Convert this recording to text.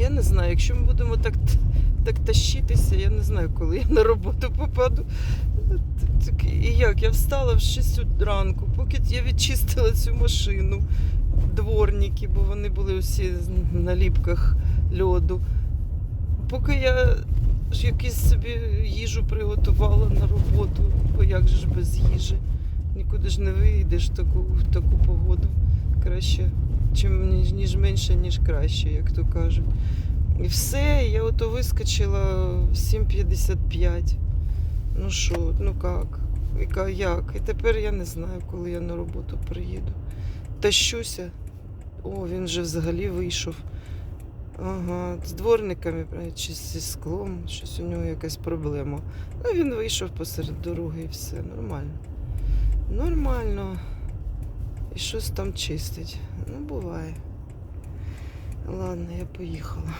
Я не знаю, якщо ми будемо так, так тащитися, я не знаю, коли я на роботу попаду. Так, І як? Я встала в 6 ранку, поки я відчистила цю машину, дворники, бо вони були усі на ліпках льоду. Поки я якусь собі їжу приготувала на роботу, бо як же ж без їжі? Нікуди ж не вийдеш в таку, в таку погоду. Краще, чим ніж, менше, ніж краще, як то кажуть. І все, я ото вискочила в 7.55. Ну що, ну як? Яка як? І тепер я не знаю, коли я на роботу приїду. Тащуся. О, він вже взагалі вийшов. Ага, з дворниками чи зі склом, щось у нього якась проблема. Ну, він вийшов посеред дороги і все, нормально. Нормально. І щось там чистить. Ну, буває. Ладно, я поїхала.